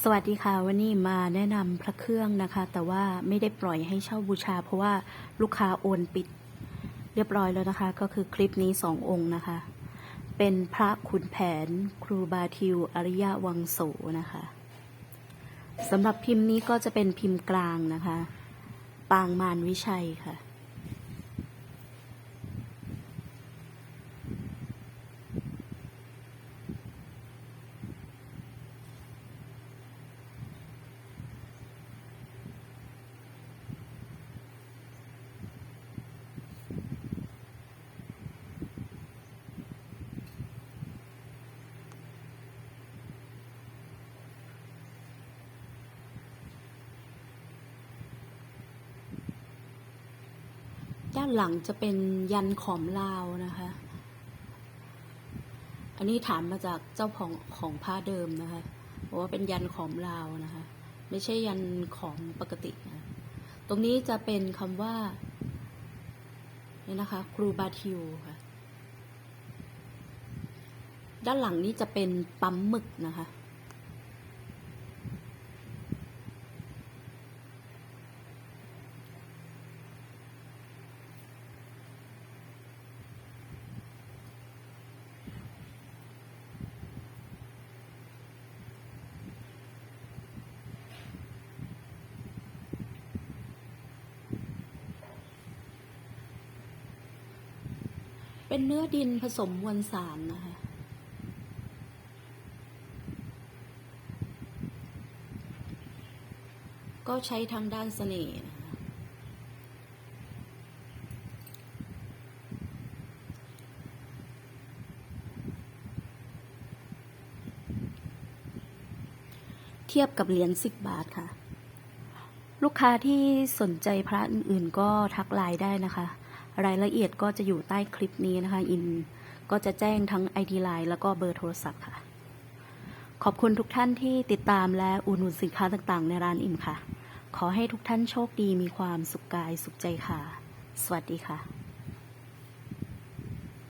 สวัสดีค่ะ วันนี้มาแนะนำพระเครื่องนะคะ แต่ว่าไม่ได้ปล่อยให้เช่าบูชา เพราะว่าลูกค้าโอนปิด เรียบร้อยแล้วนะคะ ก็คือคลิปนี้สององค์นะคะ เป็นพระขุนแผน ครูบาทิว อริยวังโสนะคะสำหรับพิมพ์นี้ก็จะเป็นพิมพ์กลางนะคะ ปางมารวิชัยค่ะ ด้านหลังจะเป็นยันขอมลาวนะคะ อันนี้ถามมาจากเจ้าของของผ้าเดิมนะคะบอกว่าเป็นยันขอมลาวนะคะ ไม่ใช่ยันขอมปกตินะตรงนี้จะเป็นคำว่าเนี่ยนะคะ ครูบาทิวค่ะ ด้านหลังนี้จะเป็นปั๊มหมึกนะคะ เป็นเนื้อดินผสมมวลสารนะคะ ก็ใช้ทางด้านเสน่ห์เทียบกับเหรียญสิบบาทค่ะ ลูกค้าที่สนใจพระอื่นๆก็ทักไลน์ได้นะคะ รายละเอียดก็จะอยู่ใต้คลิปนี้นะคะ อินก็จะแจ้งทั้ง ID Line แล้วก็เบอร์โทรศัพท์ค่ะ ขอบคุณทุกท่านที่ติดตามและอุดหนุนสินค้าต่างๆ ในร้านอิมค่ะ ขอให้ทุกท่านโชคดีมีความสุขกายสุขใจค่ะ สวัสดีค่ะ